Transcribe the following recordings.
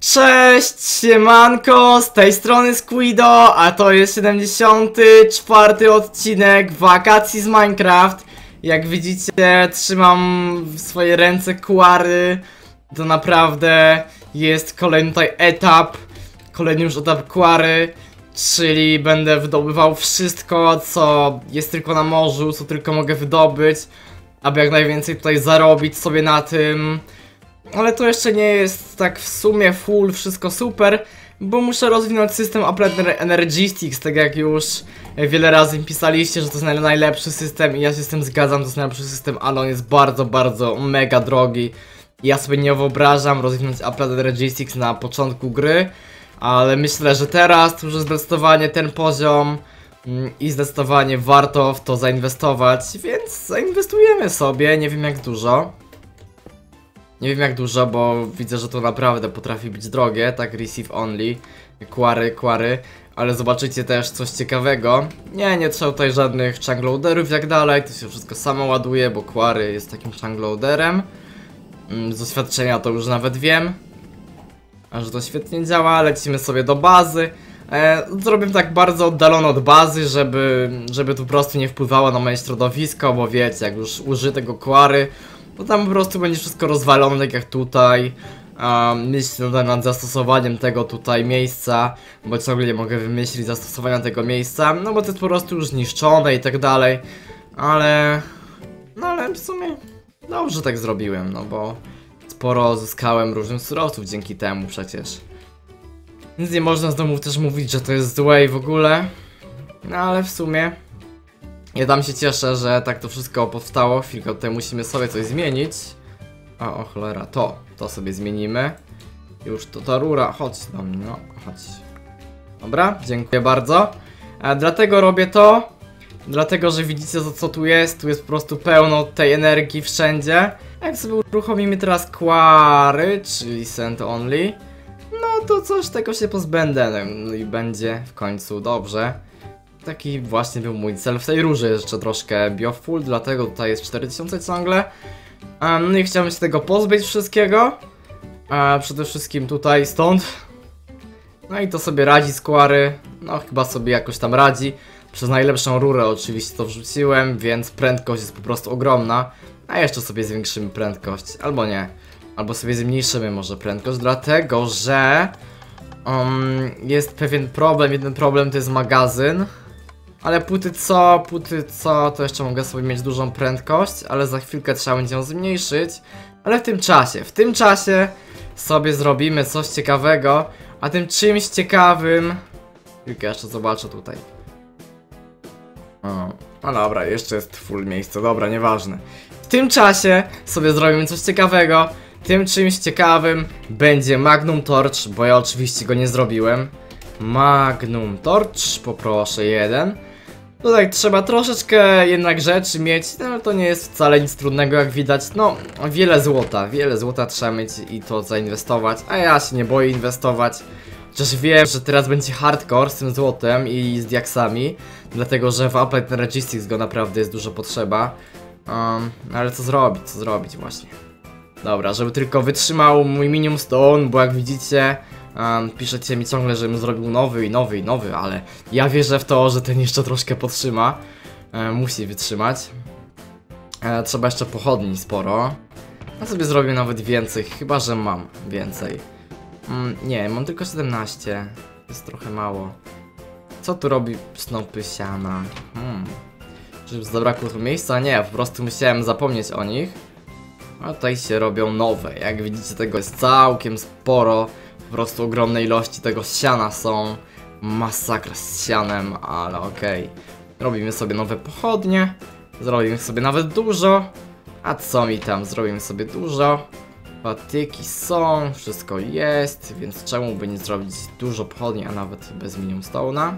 Cześć, siemanko, z tej strony Squido, a to jest 74 odcinek wakacji z Minecraft. Jak widzicie, trzymam w swoje ręce kuary. To naprawdę jest kolejny tutaj etap, kolejny już etap kuary, czyli będę wydobywał wszystko, co jest tylko na morzu, co tylko mogę wydobyć, aby jak najwięcej tutaj zarobić sobie na tym. Ale to jeszcze nie jest tak w sumie full, wszystko super, bo muszę rozwinąć system Applied Energistics, tak jak już wiele razy mi pisaliście, że to jest naj- najlepszy system i ja się z tym zgadzam, to jest najlepszy system, ale on jest bardzo, bardzo mega drogi. Ja sobie nie wyobrażam rozwinąć Applied Energistics na początku gry, ale myślę, że teraz to już zdecydowanie ten poziom mm, i zdecydowanie warto w to zainwestować, więc zainwestujemy sobie, nie wiem jak dużo. Nie wiem jak dużo, bo widzę, że to naprawdę potrafi być drogie, tak receive only, kwary, kwary, ale zobaczycie też coś ciekawego. Nie, nie trzeba tutaj żadnych chungloaderów i tak dalej, to się wszystko samo ładuje, bo kwary jest takim chungloaderem. Mm, Z doświadczenia to już nawet wiem, a że to świetnie działa, lecimy sobie do bazy. E, zrobię tak bardzo oddalone od bazy, żeby, żeby to po prostu nie wpływało na moje środowisko, bo wiecie, jak już użyję tego kwary, to tam po prostu będzie wszystko rozwalone, tak jak tutaj. Um, myślę nad, nad zastosowaniem tego tutaj miejsca, bo ciągle nie mogę wymyślić zastosowania tego miejsca, no bo to jest po prostu już zniszczone i tak dalej, ale... No ale w sumie dobrze tak zrobiłem, no bo sporo zyskałem różnych surowców dzięki temu przecież. Więc nie można znowu też mówić, że to jest złe i w ogóle, no ale w sumie... Ja tam się cieszę, że tak to wszystko powstało. Chwilkę tutaj musimy sobie coś zmienić. O, o cholera, to, to sobie zmienimy. Już to ta rura, chodź do mnie, no, chodź. Dobra, dziękuję bardzo. E, dlatego robię to, dlatego, że widzicie co, co tu jest. Tu jest po prostu pełno tej energii wszędzie. Jak sobie uruchomimy teraz Quarry, czyli Send Only, no to coś tego się pozbędę. No i będzie w końcu dobrze. Taki właśnie był mój cel w tej rurze jeszcze troszkę biofull, dlatego tutaj jest 4000 ciągle. Um, no i chciałbym się tego pozbyć wszystkiego. A przede wszystkim tutaj stąd. No i to sobie radzi skłary. No chyba sobie jakoś tam radzi. Przez najlepszą rurę oczywiście to wrzuciłem, więc prędkość jest po prostu ogromna. A jeszcze sobie zwiększymy prędkość, albo nie. Albo sobie zmniejszymy może prędkość, dlatego że um, jest pewien problem. Jeden problem to jest magazyn. Ale póty co, póty co, to jeszcze mogę sobie mieć dużą prędkość, ale za chwilkę trzeba będzie ją zmniejszyć. Ale w tym czasie, w tym czasie sobie zrobimy coś ciekawego, a tym czymś ciekawym... Chwilkę jeszcze zobaczę tutaj. O, no dobra, jeszcze jest full miejsce, dobra, nieważne. W tym czasie sobie zrobimy coś ciekawego. Tym czymś ciekawym będzie Magnum Torch, bo ja oczywiście go nie zrobiłem. Magnum Torch, poproszę jeden. Tutaj trzeba troszeczkę jednak rzeczy mieć, no ale to nie jest wcale nic trudnego jak widać. No, wiele złota, wiele złota trzeba mieć i to zainwestować, a ja się nie boję inwestować. Chociaż wiem, że teraz będzie hardcore z tym złotem i z diaksami, dlatego że w Applied Energistics go naprawdę jest dużo potrzeba. Um, ale co zrobić, co zrobić właśnie. Dobra, żeby tylko wytrzymał mój Minium Stone, bo jak widzicie, um, piszecie mi ciągle, żebym zrobił nowy i nowy i nowy, ale ja wierzę w to, że ten jeszcze troszkę podtrzyma. E, musi wytrzymać. E, trzeba jeszcze pochodni sporo. Ja sobie zrobię nawet więcej, chyba że mam więcej. Mm, nie, mam tylko 17. Jest trochę mało. Co tu robi snopy siana? Hmm. Żeby zabrakło tu miejsca? Nie, po prostu musiałem zapomnieć o nich. A tutaj się robią nowe. Jak widzicie, tego jest całkiem sporo. Po prostu ogromne ilości tego siana są. Masakra z sianem, ale okej. Robimy sobie nowe pochodnie. Zrobimy sobie nawet dużo. A co mi tam? Zrobimy sobie dużo. Patyki są, wszystko jest, więc czemu by nie zrobić dużo pochodni, a nawet bez Minium Stone'a?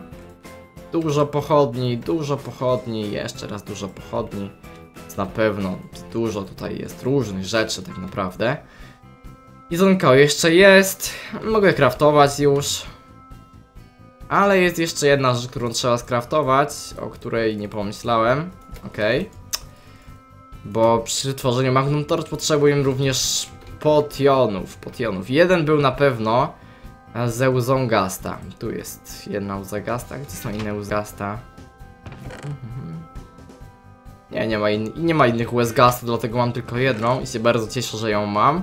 Dużo pochodni, dużo pochodni, jeszcze raz dużo pochodni. Więc na pewno dużo tutaj jest różnych rzeczy tak naprawdę. Jedzonko jeszcze jest, mogę craftować już. Ale jest jeszcze jedna rzecz, którą trzeba skraftować, o której nie pomyślałem. Okej. Bo przy tworzeniu Magnum Torch potrzebuję również potionów, potionów. Jeden był na pewno e, ze łzą Gasta. Tu jest jedna łza Gasta, gdzie są inne łzy Gasta? Mhm. Nie, nie ma, in, nie ma innych łez Gasta, dlatego mam tylko jedną i się bardzo cieszę, że ją mam.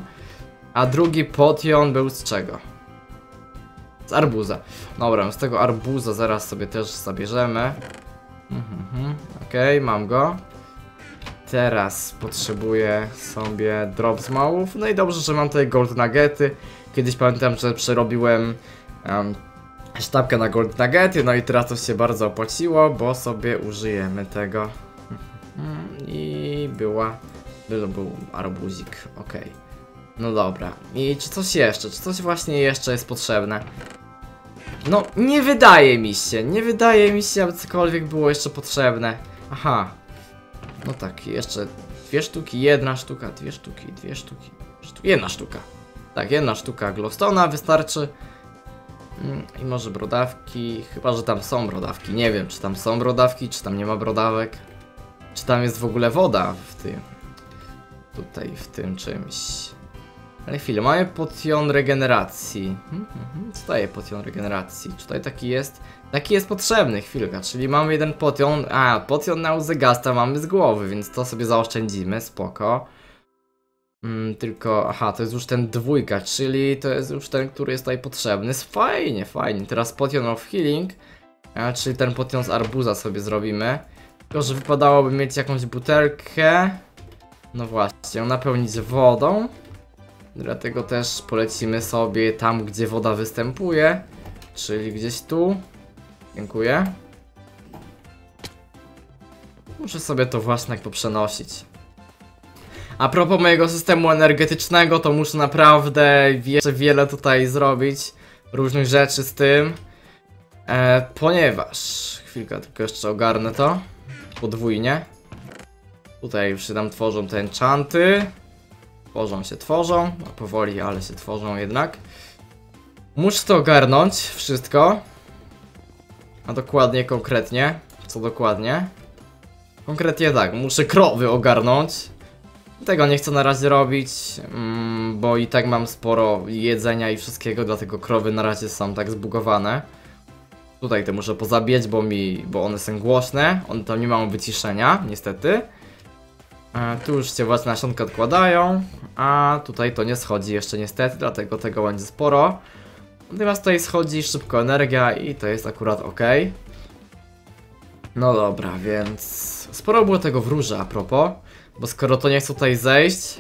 A drugi potion był z czego? Z arbuza. Dobra, z tego arbuza zaraz sobie też zabierzemy. Mhm, Okej, mam go. Teraz potrzebuję sobie drop z małów. No i dobrze, że mam tutaj gold nuggety. Kiedyś pamiętam, że przerobiłem um, sztabkę na gold nuggety. No i teraz to się bardzo opłaciło, bo sobie użyjemy tego. Mhm, I była. Był, był arbuzik, okej. No dobra. I czy coś jeszcze? Czy coś właśnie jeszcze jest potrzebne? No, nie wydaje mi się, nie wydaje mi się, aby cokolwiek było jeszcze potrzebne. Aha. No tak, jeszcze dwie sztuki, jedna sztuka, dwie sztuki, dwie sztuki, sztu jedna sztuka. Tak, jedna sztuka glowstone'a wystarczy. Mm, I może brodawki, chyba że tam są brodawki. Nie wiem, czy tam są brodawki, czy tam nie ma brodawek. Czy tam jest w ogóle woda w tym. Tutaj, w tym czymś. Ale chwilę, mamy potion regeneracji. Hmm, hmm, co daje potion regeneracji? Tutaj taki jest. Taki jest potrzebny, chwilka, czyli mamy jeden potion. A, potion na łzy Gasta mamy z głowy, więc to sobie zaoszczędzimy, spoko. Mm, tylko, aha, to jest już ten dwójka, czyli to jest już ten, który jest tutaj potrzebny. Fajnie, fajnie. Teraz potion of healing, a, czyli ten potion z arbuza sobie zrobimy. Tylko, że wypadałoby mieć jakąś butelkę. No właśnie, ją napełnić wodą. Dlatego też polecimy sobie tam, gdzie woda występuje, czyli gdzieś tu. Dziękuję. Muszę sobie to właśnie poprzenosić. A propos mojego systemu energetycznego, to muszę naprawdę jeszcze wiele tutaj zrobić. Różnych rzeczy z tym. E, ponieważ... Chwilkę, tylko jeszcze ogarnę to. Podwójnie. Tutaj już się nam tworzą te enchanty. Tworzą się, tworzą. No, powoli, ale się tworzą jednak. Muszę to ogarnąć, wszystko. A dokładnie, konkretnie. Co dokładnie? Konkretnie tak, muszę krowy ogarnąć. Tego nie chcę na razie robić, mm, bo i tak mam sporo jedzenia i wszystkiego, dlatego krowy na razie są tak zbugowane. Tutaj te muszę pozabijać, bo mi, bo one są głośne, one tam nie mają wyciszenia, niestety. Tu już się własne nasionka odkładają, a tutaj to nie schodzi jeszcze niestety, dlatego tego będzie sporo. Natomiast tutaj schodzi szybko energia i to jest akurat ok. No dobra, więc sporo było tego wróża a propos, bo skoro to nie chce tutaj zejść,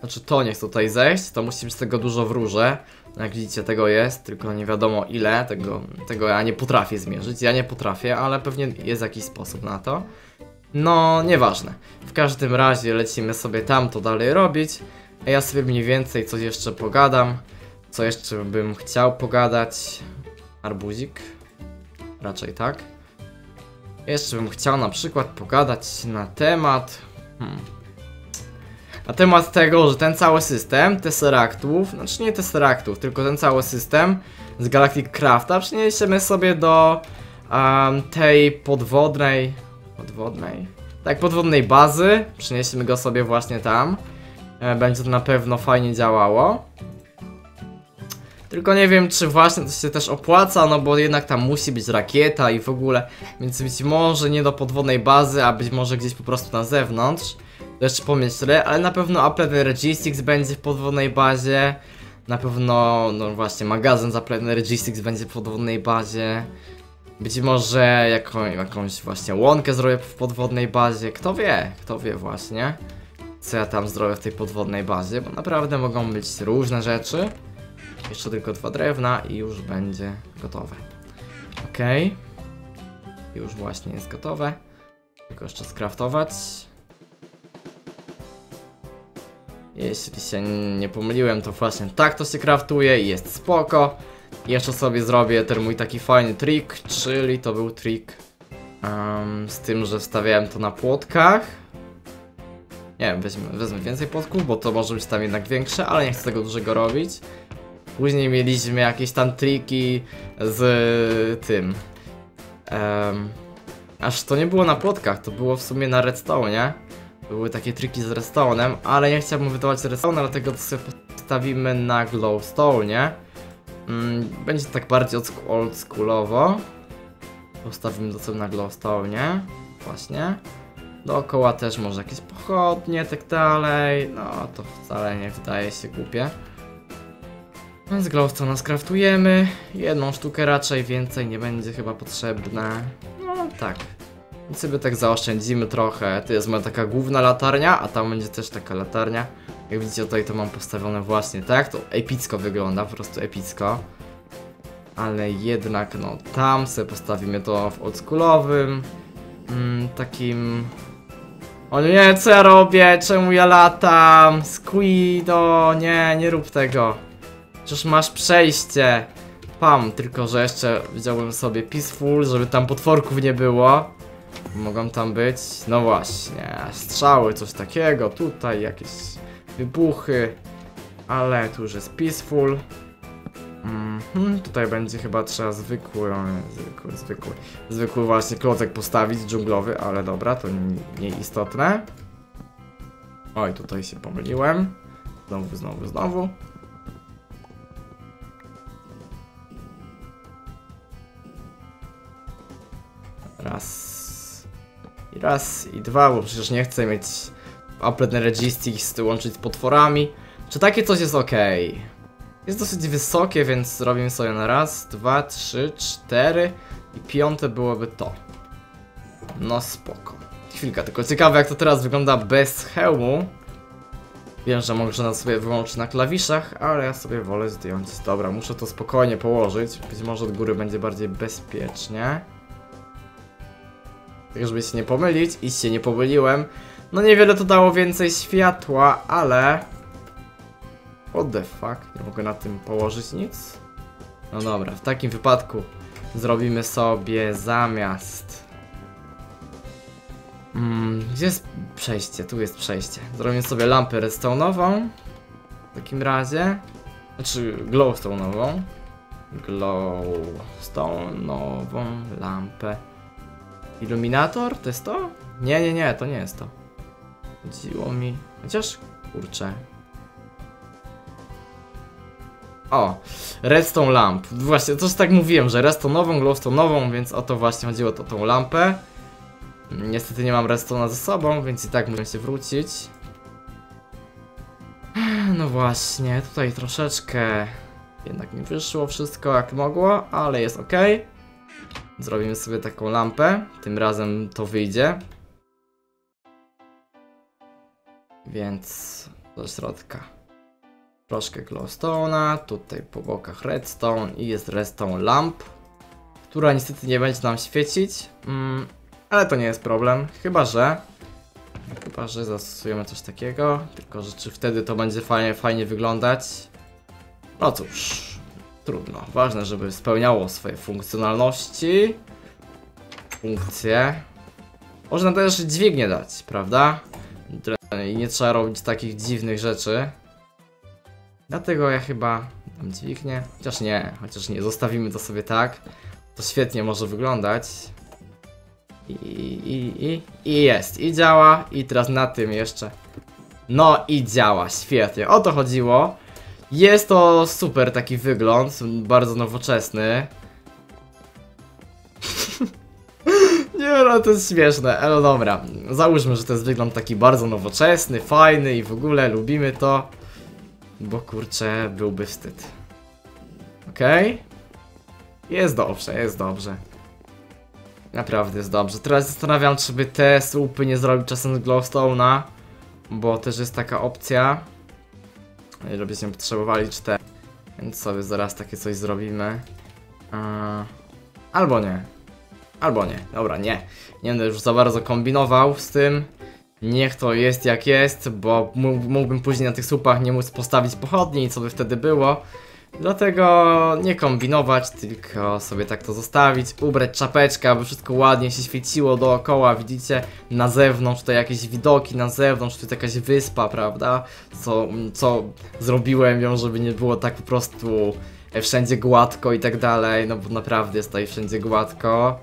znaczy to nie chce tutaj zejść, to musi być tego dużo wróże. Jak widzicie tego jest, tylko nie wiadomo ile, tego, tego ja nie potrafię zmierzyć, ja nie potrafię, ale pewnie jest jakiś sposób na to. No, nieważne. W każdym razie lecimy sobie tam to dalej robić, a ja sobie mniej więcej coś jeszcze pogadam. Co jeszcze bym chciał pogadać? Arbuzik? Raczej tak. Jeszcze bym chciał na przykład pogadać na temat... Hmm. Na temat tego, że ten cały system Tesseractów, znaczy nie Tesseractów, tylko ten cały system z Galactic Crafta przeniesiemy sobie do um, tej podwodnej... Podwodnej? Tak, podwodnej bazy. Przeniesiemy go sobie właśnie tam. E, będzie to na pewno fajnie działało. Tylko nie wiem, czy właśnie to się też opłaca, no bo jednak tam musi być rakieta i w ogóle, więc być może nie do podwodnej bazy, a być może gdzieś po prostu na zewnątrz. To jeszcze pomyślę, ale na pewno Apple Energistics będzie w podwodnej bazie. Na pewno, no właśnie, magazyn z Apple Energistics będzie w podwodnej bazie. Być może jaką, jakąś właśnie łąkę zrobię w podwodnej bazie. Kto wie, kto wie właśnie, co ja tam zrobię w tej podwodnej bazie, bo naprawdę mogą być różne rzeczy. Jeszcze tylko dwa drewna i już będzie gotowe. Ok. Już właśnie jest gotowe. Tylko jeszcze skraftować. Jeśli się nie pomyliłem, to właśnie tak to się kraftuje i jest spoko. Jeszcze sobie zrobię ten mój taki fajny trik, czyli to był trik um, z tym, że wstawiałem to na płotkach. Nie wiem, wezmę, wezmę więcej płotków, bo to może być tam jednak większe, ale nie chcę tego dużego robić. Później mieliśmy jakieś tam triki z tym. Um, aż to nie było na płotkach, to było w sumie na redstone, nie? były takie triki z redstone'em, ale nie chciałbym wydawać redstone, dlatego to sobie postawimy na glowstone. Mm, będzie tak bardziej old- oldschoolowo. Postawimy to sobie na glowstone. Właśnie. Dookoła też może jakieś pochodnie, tak dalej. No to wcale nie wydaje się głupie. Więc glowstone skraftujemy. Jedną sztukę raczej, więcej nie będzie chyba potrzebne. No tak. I sobie tak zaoszczędzimy trochę. To jest moja taka główna latarnia, a tam będzie też taka latarnia. Jak widzicie tutaj to mam postawione właśnie tak. To epicko wygląda, po prostu epicko. Ale jednak no tam sobie postawimy to w oldschoolowym. Mm, takim... O nie, co ja robię? Czemu ja latam? Squido, nie, nie rób tego. Przecież masz przejście. Pam, tylko że jeszcze wziąłem sobie Peaceful, żeby tam potworków nie było. Mogą tam być, no właśnie, strzały, coś takiego, tutaj jakieś wybuchy, ale tu już jest Peaceful. Mhm, tutaj będzie chyba trzeba zwykły, zwykły, zwykły, zwykły właśnie klocek postawić, dżunglowy, ale dobra, to nie- nieistotne. Oj, tutaj się pomyliłem. Znowu, znowu, znowu. Raz. I raz, i dwa, bo przecież nie chcę mieć Applet Registics łączyć z potworami. Czy takie coś jest ok? Jest dosyć wysokie, więc robimy sobie na raz, dwa, trzy, cztery i piąte byłoby to. No spoko. Chwilka, tylko ciekawe jak to teraz wygląda bez hełmu. Wiem, że można sobie wyłączyć na klawiszach, ale ja sobie wolę zdjąć. Dobra, muszę to spokojnie położyć. Być może od góry będzie bardziej bezpiecznie. Tak, żeby się nie pomylić i się nie pomyliłem. No niewiele to dało więcej światła, ale... What the fuck? Nie mogę na tym położyć nic? No dobra, w takim wypadku zrobimy sobie zamiast... Mm, gdzie jest przejście? Tu jest przejście. Zrobimy sobie lampę redstone'ową. W takim razie. Znaczy glowstone'ową. Glowstone'ową lampę. Iluminator? To jest to? Nie, nie, nie, to nie jest to. Chodziło mi... Chociaż... Kurczę. O! Redstone lamp. Właśnie, to już tak mówiłem, że redstone'ową, glowstone'ową, więc o to właśnie chodziło o tą lampę. Niestety nie mam redstone'a ze sobą, więc i tak muszę się wrócić. No właśnie, tutaj troszeczkę jednak mi wyszło wszystko jak mogło, ale jest ok. Zrobimy sobie taką lampę. Tym razem to wyjdzie. Więc do środka. Troszkę glowstone'a, tutaj po bokach redstone i jest redstone lamp, która niestety nie będzie nam świecić, mm, ale to nie jest problem, chyba że chyba że zastosujemy coś takiego, tylko że czy wtedy to będzie fajnie, fajnie wyglądać? No cóż, trudno. Ważne, żeby spełniało swoje funkcjonalności, funkcje. Można też dźwignię dać, prawda? I nie trzeba robić takich dziwnych rzeczy. Dlatego ja chyba dam dźwignię. Chociaż nie, chociaż nie, zostawimy to sobie tak. To świetnie może wyglądać. I, i, i, i jest, i działa. I teraz na tym jeszcze. No i działa, świetnie. O to chodziło. Jest to super taki wygląd, bardzo nowoczesny. No, to jest śmieszne, ale no dobra. Załóżmy, że to jest wygląd taki bardzo nowoczesny, fajny i w ogóle lubimy to. Bo kurczę, byłby wstyd. Okej? Jest dobrze, jest dobrze. Naprawdę jest dobrze. Teraz zastanawiam, czy by te słupy nie zrobić czasem z glowstone'a. Bo też jest taka opcja. Żebyśmy potrzebowali cztery. Więc sobie zaraz takie coś zrobimy. Albo nie. Albo nie. Dobra, nie. Nie będę już za bardzo kombinował z tym. Niech to jest jak jest, bo mógł- mógłbym później na tych słupach nie móc postawić pochodni co by wtedy było. Dlatego nie kombinować, tylko sobie tak to zostawić, ubrać czapeczkę, aby wszystko ładnie się świeciło dookoła, widzicie, na zewnątrz, tutaj jakieś widoki na zewnątrz, tutaj jakaś wyspa, prawda, co, co zrobiłem ją, żeby nie było tak po prostu e, wszędzie gładko i tak dalej, no bo naprawdę jest tutaj wszędzie gładko.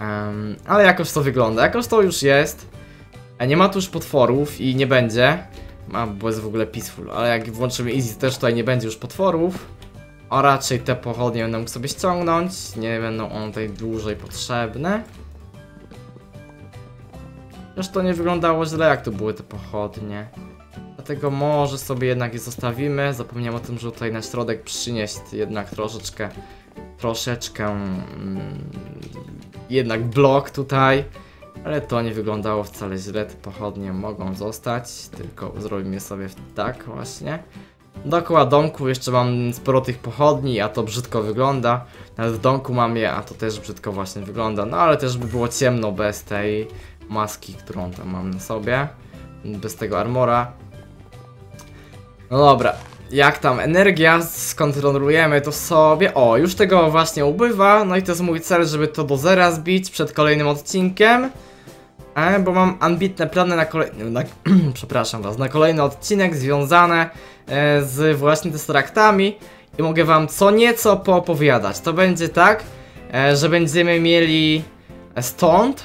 Em, ale jakoś to wygląda, jakoś to już jest. Nie ma tu już potworów i nie będzie. A, bo jest w ogóle peaceful, ale jak włączymy easy też tutaj nie będzie już potworów. A raczej te pochodnie będę mógł sobie ściągnąć, nie będą one tutaj dłużej potrzebne. Już to nie wyglądało źle jak tu były te pochodnie. Dlatego może sobie jednak je zostawimy. Zapomniałem o tym, że tutaj na środek przynieść jednak troszeczkę, troszeczkę, mm, jednak blok tutaj. Ale to nie wyglądało wcale źle, te pochodnie mogą zostać, tylko zrobimy sobie tak właśnie. Dookoła domku jeszcze mam sporo tych pochodni, a to brzydko wygląda. Nawet w domku mam je, a to też brzydko właśnie wygląda. No ale też by było ciemno bez tej maski, którą tam mam na sobie. Bez tego armora. No dobra, jak tam energia, skontrolujemy to sobie. O, już tego właśnie ubywa, no i to jest mój cel, żeby to do zera zbić przed kolejnym odcinkiem. E, bo mam ambitne plany na kolejny, na, przepraszam was, na kolejny odcinek związane e, z właśnie testaraktami i mogę wam co nieco poopowiadać. To będzie tak, e, że będziemy mieli stąd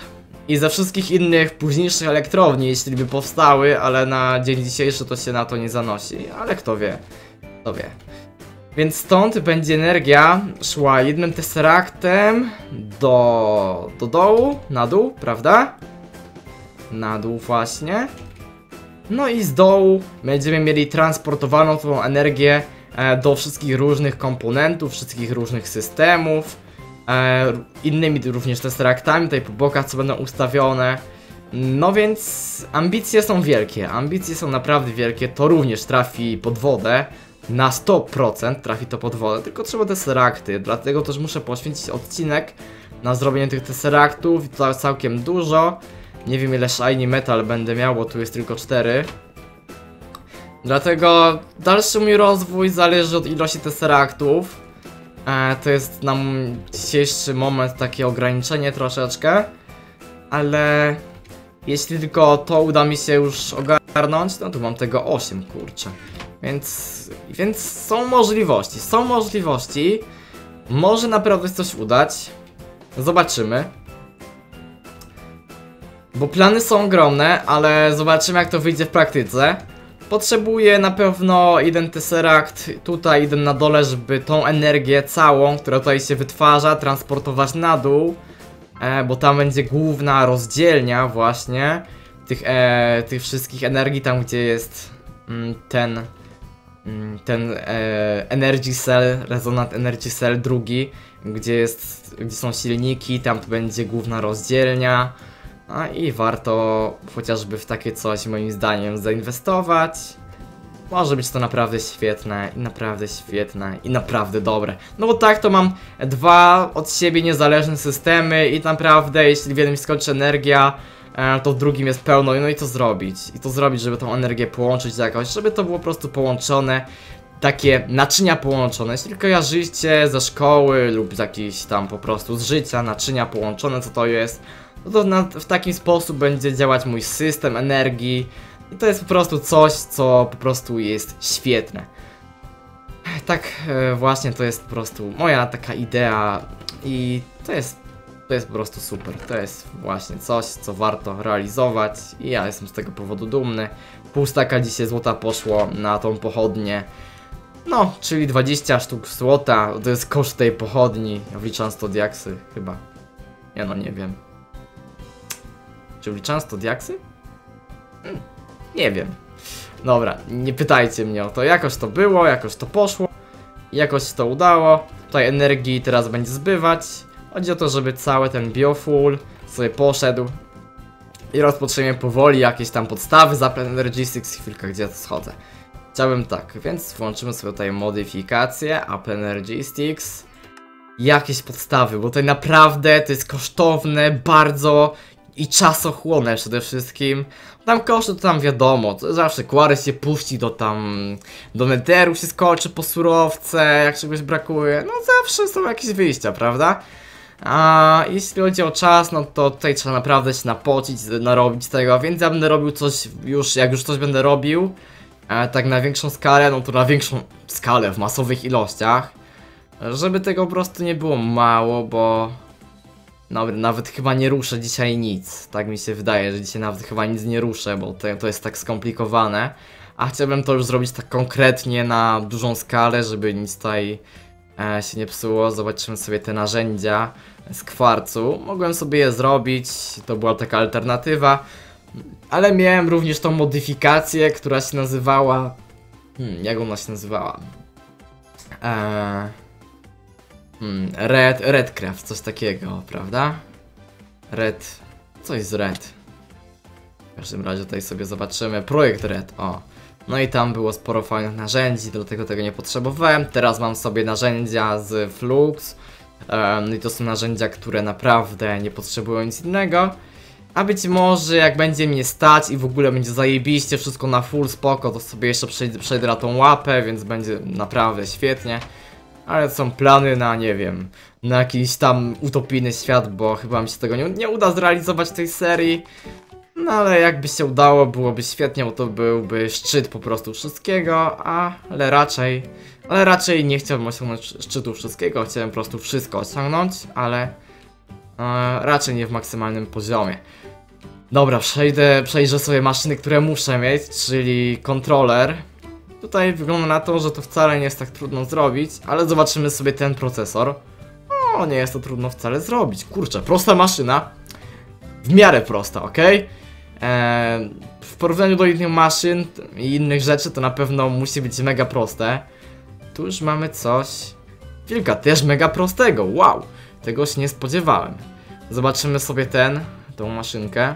i ze wszystkich innych późniejszych elektrowni, jeśli by powstały, ale na dzień dzisiejszy to się na to nie zanosi, ale kto wie, kto wie. Więc stąd będzie energia szła jednym tesseractem do, do dołu, na dół, prawda? Na dół właśnie. No i z dołu będziemy mieli transportowaną tą energię e, do wszystkich różnych komponentów, wszystkich różnych systemów. E, innymi również tesseraktami tutaj po bokach, co będą ustawione. No więc ambicje są wielkie, ambicje są naprawdę wielkie, to również trafi pod wodę, na 100% trafi to pod wodę, tylko trzeba tesserakty, dlatego też muszę poświęcić odcinek na zrobienie tych tesseraktów i to całkiem dużo. Nie wiem ile shiny metal będę miał, bo tu jest tylko 4. Dlatego dalszy mój rozwój zależy od ilości tesseraktów. E, to jest na dzisiejszy moment takie ograniczenie troszeczkę. Ale jeśli tylko to uda mi się już ogarnąć, no tu mam tego 8 kurczę. Więc, więc są możliwości, są możliwości. Może naprawdę coś udać. Zobaczymy. Bo plany są ogromne, ale zobaczymy jak to wyjdzie w praktyce. Potrzebuję na pewno jeden Tesseract tutaj, jeden na dole, żeby tą energię całą, która tutaj się wytwarza, transportować na dół. E, bo tam będzie główna rozdzielnia właśnie tych, e, tych wszystkich energii, tam gdzie jest mm, ten mm, ten e, Energy Cell, Resonant Energy Cell drugi, gdzie jest, gdzie są silniki, tam będzie główna rozdzielnia. A i warto chociażby w takie coś moim zdaniem zainwestować. Może być to naprawdę świetne i naprawdę świetne i naprawdę dobre. No bo tak to mam dwa od siebie niezależne systemy i naprawdę jeśli w jednym skończy energia, e, to w drugim jest pełno no i to zrobić. I to zrobić, żeby tą energię połączyć jakoś, żeby to było po prostu połączone takie naczynia połączone, jeśli kojarzycie ze szkoły lub z jakichś tam po prostu z życia, naczynia połączone, co to jest, no to na, w taki sposób będzie działać mój system energii i to jest po prostu coś, co po prostu jest świetne. Tak e, właśnie to jest po prostu moja taka idea i to jest, to jest po prostu super. To jest właśnie coś, co warto realizować i ja jestem z tego powodu dumny. Pół staka dzisiaj złota poszło na tą pochodnię. No, czyli 20 sztuk złota, to jest koszt tej pochodni, wliczając to diaksy chyba. Ja no nie wiem. Czy wliczając to diaksy? Hmm, nie wiem. Dobra, nie pytajcie mnie o to. Jakoś to było, jakoś to poszło. Jakoś to udało. Tutaj energii teraz będzie zbywać. Chodzi o to, żeby cały ten biofull sobie poszedł. I rozpoczniemy powoli jakieś tam podstawy za Energy 6 chwilkę, gdzie ja to schodzę. Chciałbym tak, więc włączymy sobie tutaj modyfikacje, Apple Energy Sticks. Jakieś podstawy, bo tutaj naprawdę to jest kosztowne, bardzo i czasochłonne przede wszystkim. Tam koszty to tam wiadomo, to zawsze Quarry się puści do tam, do netheru się skoczy po surowce, jak czegoś brakuje, no zawsze są jakieś wyjścia, prawda? A jeśli chodzi o czas, no to tutaj trzeba naprawdę się napocić, narobić tego, więc ja będę robił coś już, jak już coś będę robił, e, tak na większą skalę, no to na większą skalę, w masowych ilościach, żeby tego po prostu nie było mało, bo Dobra, nawet chyba nie ruszę dzisiaj nic. Tak mi się wydaje, że dzisiaj nawet chyba nic nie ruszę, bo to, to jest tak skomplikowane. A chciałbym to już zrobić tak konkretnie na dużą skalę, żeby nic tutaj e, się nie psuło. Zobaczymy sobie te narzędzia z kwarcu. Mogłem sobie je zrobić, to była taka alternatywa. Ale miałem również tą modyfikację, która się nazywała... Hmm, jak ona się nazywała? Eee... Hmm, red, Redcraft, coś takiego, prawda? Red... Coś z Red. W każdym razie tutaj sobie zobaczymy. Projekt Red, o. No i tam było sporo fajnych narzędzi, dlatego tego nie potrzebowałem. Teraz mam sobie narzędzia z Flux. Um, I to są narzędzia, które naprawdę nie potrzebują nic innego. A być może jak będzie mnie stać i w ogóle będzie zajebiście wszystko na full spoko, to sobie jeszcze przejdę, przejdę na tą łapę, więc będzie naprawdę świetnie. Ale są plany na, nie wiem, na jakiś tam utopijny świat, bo chyba mi się tego nie, nie uda zrealizować tej serii. No ale jakby się udało, byłoby świetnie, bo to byłby szczyt po prostu wszystkiego, ale raczej, ale raczej nie chciałbym osiągnąć szczytu wszystkiego, chciałem po prostu wszystko osiągnąć, ale e, raczej nie w maksymalnym poziomie. Dobra, przejdę, przejrzę sobie maszyny, które muszę mieć, czyli kontroler. Tutaj wygląda na to, że to wcale nie jest tak trudno zrobić, ale zobaczymy sobie ten procesor. O, nie jest to trudno wcale zrobić. Kurczę, prosta maszyna. W miarę prosta, ok? Eee, w porównaniu do innych maszyn i innych rzeczy to na pewno musi być mega proste. Tu już mamy coś... Wilka też mega prostego, wow! Tego się nie spodziewałem. Zobaczymy sobie ten, tą maszynkę.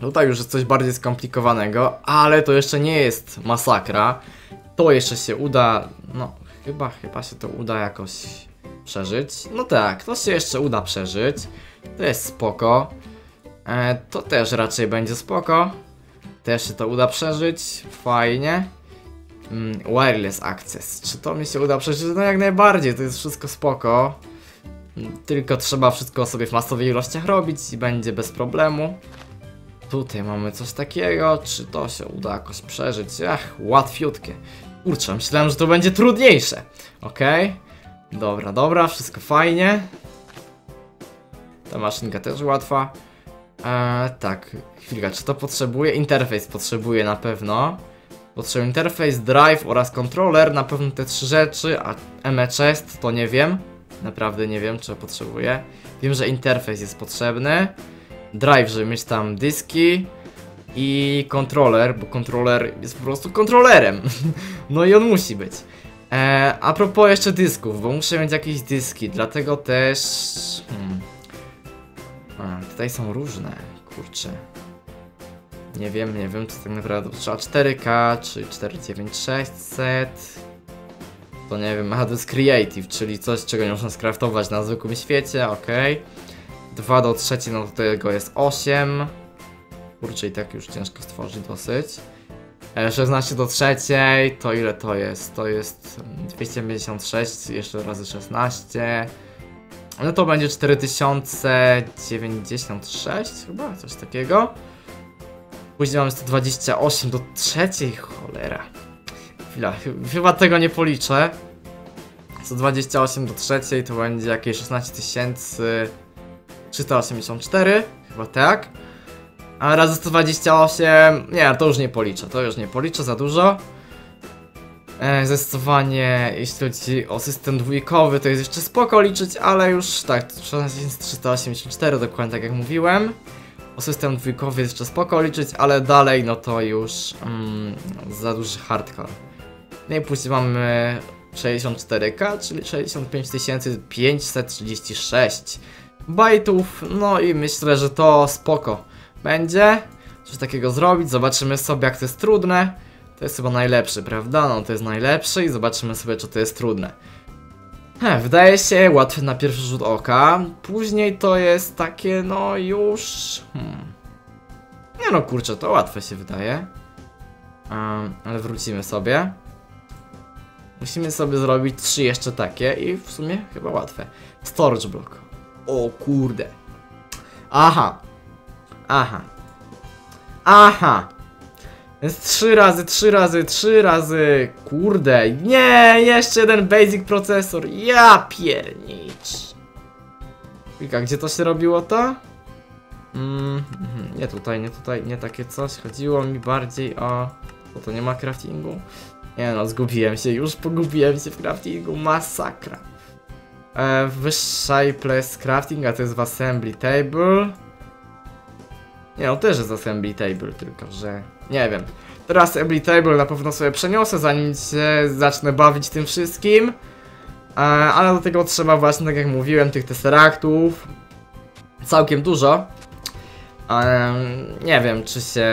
Tutaj już jest coś bardziej skomplikowanego, ale to jeszcze nie jest masakra. To jeszcze się uda, no chyba, chyba się to uda jakoś przeżyć. No tak, to się jeszcze uda przeżyć. To jest spoko. E, to też raczej będzie spoko. Też się to uda przeżyć. Fajnie. Mm, wireless access. Czy to mi się uda przeżyć? No jak najbardziej, to jest wszystko spoko. Tylko trzeba wszystko sobie w masowych ilościach robić i będzie bez problemu. Tutaj mamy coś takiego. Czy to się uda jakoś przeżyć? Ach, łatwiutkie. Kurczę, myślałem, że to będzie trudniejsze. Okej. Dobra, dobra, wszystko fajnie. Ta maszynka też łatwa. Eee, tak, chwilka, czy to potrzebuje? Interfejs potrzebuje na pewno. Potrzebuje interfejs, drive oraz controller, na pewno te trzy rzeczy, a ME to nie wiem. Naprawdę nie wiem, czy potrzebuję. Wiem, że interfejs jest potrzebny. Drive, żeby mieć tam dyski. I kontroler, bo kontroler jest po prostu kontrolerem. no i on musi być. Eee, a propos jeszcze dysków, bo muszę mieć jakieś dyski, dlatego też... Hmm. A, tutaj są różne, kurczę. Nie wiem, nie wiem, czy tak naprawdę trzeba 4K, czy 49600. To nie wiem, aha, Creative, czyli coś, czego nie można skraftować na zwykłym świecie, ok. 2 do 3, no do tego jest 8. Kurczę, i tak już ciężko stworzyć dosyć. E, 16 do 3, to ile to jest? To jest 256, jeszcze razy 16. No to będzie 4096 chyba, coś takiego. Później mamy 128 do trzeciej, cholera. Chwila, ch- chyba tego nie policzę. 128 do trzeciej to będzie jakieś 16384, chyba tak. A razy 128, nie, to już nie policzę, to już nie policzę za dużo. E, zdecydowanie, jeśli chodzi o system dwójkowy, to jest jeszcze spoko liczyć, ale już tak, 16384 dokładnie tak jak mówiłem. O system dwójkowy jest jeszcze spoko liczyć, ale dalej no to już mm, za duży hardcore. No i później mamy 64K, czyli 65536 bajtów, no i myślę, że to spoko będzie. Coś takiego zrobić, zobaczymy sobie jak to jest trudne. To jest chyba najlepszy, prawda? No to jest najlepszy i zobaczymy sobie, czy to jest trudne. He, wydaje się łatwe na pierwszy rzut oka. Później to jest takie, no już... Hmm. Nie no, kurczę, to łatwe się wydaje. Um, ale wrócimy sobie. Musimy sobie zrobić trzy jeszcze takie i w sumie chyba łatwe. Storage block. O kurde. Aha. Aha. Aha. Jest trzy razy, trzy razy, trzy razy. Kurde. Nie, jeszcze jeden basic procesor. Ja piernicz. Wika, gdzie to się robiło to? Mm, mhm, nie tutaj, nie tutaj, nie takie coś. Chodziło mi bardziej o... Bo to nie ma craftingu. Nie no, zgubiłem się, już pogubiłem się w craftingu, masakra. E, wyższa i place crafting, a to jest w assembly table. Nie no, też jest assembly table, tylko że... Nie wiem. Teraz assembly table na pewno sobie przeniosę, zanim się zacznę bawić tym wszystkim. E, ale do tego trzeba właśnie, tak jak mówiłem, tych tesseraktów. Całkiem dużo. Em, nie wiem, czy się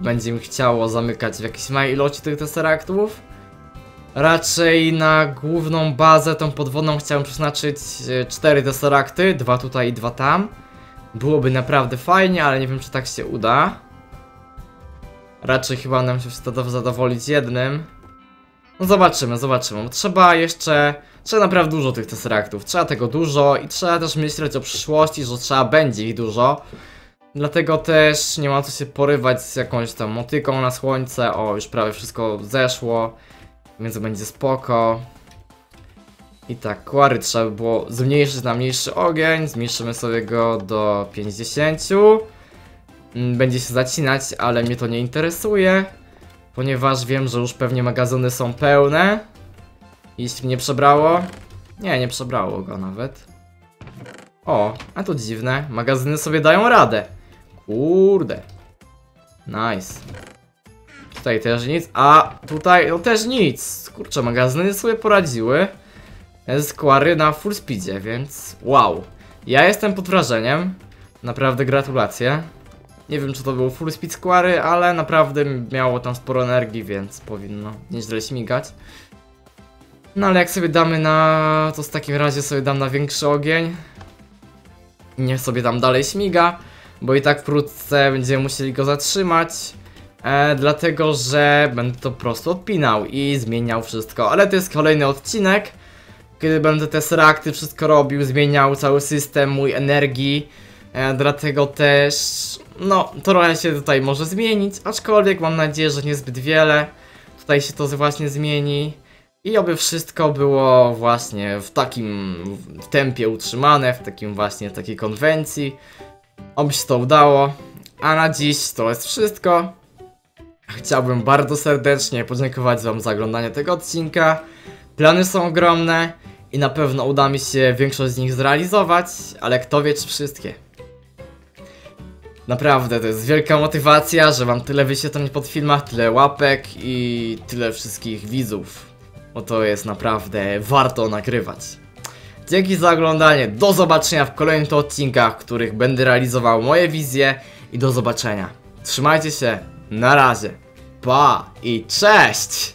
będzie mi chciało zamykać w jakiejś małej ilości tych tesseraktów. Raczej na główną bazę, tą podwodną, chciałem przeznaczyć e, cztery tesserakty, dwa tutaj i dwa tam. Byłoby naprawdę fajnie, ale nie wiem, czy tak się uda. Raczej chyba nam się zadowolić jednym. No zobaczymy, zobaczymy. Trzeba jeszcze... Trzeba naprawdę dużo tych tesseraktów. Trzeba tego dużo i trzeba też myśleć o przyszłości, że trzeba będzie ich dużo. Dlatego też nie ma co się porywać z jakąś tam motyką na słońce. O, już prawie wszystko zeszło, więc będzie spoko. I tak, kłary trzeba by było zmniejszyć na mniejszy ogień. Zmniejszymy sobie go do 50. Mm, Będzie się zacinać, ale mnie to nie interesuje. Ponieważ wiem, że już pewnie magazyny są pełne. Jeśli nie przebrało. Nie, nie przebrało go nawet. O, a to dziwne. Magazyny sobie dają radę. Kurde. Nice. Tutaj też nic. A tutaj no też nic. Kurczę, magazyny sobie poradziły. Squary na full speedzie, więc wow. Ja jestem pod wrażeniem. Naprawdę gratulacje. Nie wiem, czy to był full speed squary, ale naprawdę miało tam sporo energii, więc powinno nieźle śmigać. No ale jak sobie damy na... to w takim razie sobie dam na większy ogień. Niech sobie tam dalej śmiga, bo i tak wkrótce będziemy musieli go zatrzymać. E, dlatego, że będę to prostu odpinał i zmieniał wszystko. Ale to jest kolejny odcinek, kiedy będę te serakty wszystko robił, zmieniał cały system mój energii. E, dlatego też, no, trochę się tutaj może zmienić, aczkolwiek mam nadzieję, że niezbyt wiele. Tutaj się to właśnie zmieni. I oby wszystko było właśnie w takim tempie utrzymane, w takim właśnie takiej konwencji. Oby się to udało. A na dziś to jest wszystko. Chciałbym bardzo serdecznie podziękować Wam za oglądanie tego odcinka. Plany są ogromne i na pewno uda mi się większość z nich zrealizować, ale kto wie czy wszystkie. Naprawdę, to jest wielka motywacja, że mam tyle wyświetleń pod filmach, tyle łapek i tyle wszystkich widzów. Bo to jest naprawdę warto nagrywać. Dzięki za oglądanie, do zobaczenia w kolejnych odcinkach, w których będę realizował moje wizje i do zobaczenia. Trzymajcie się, na razie. Pa i cześć!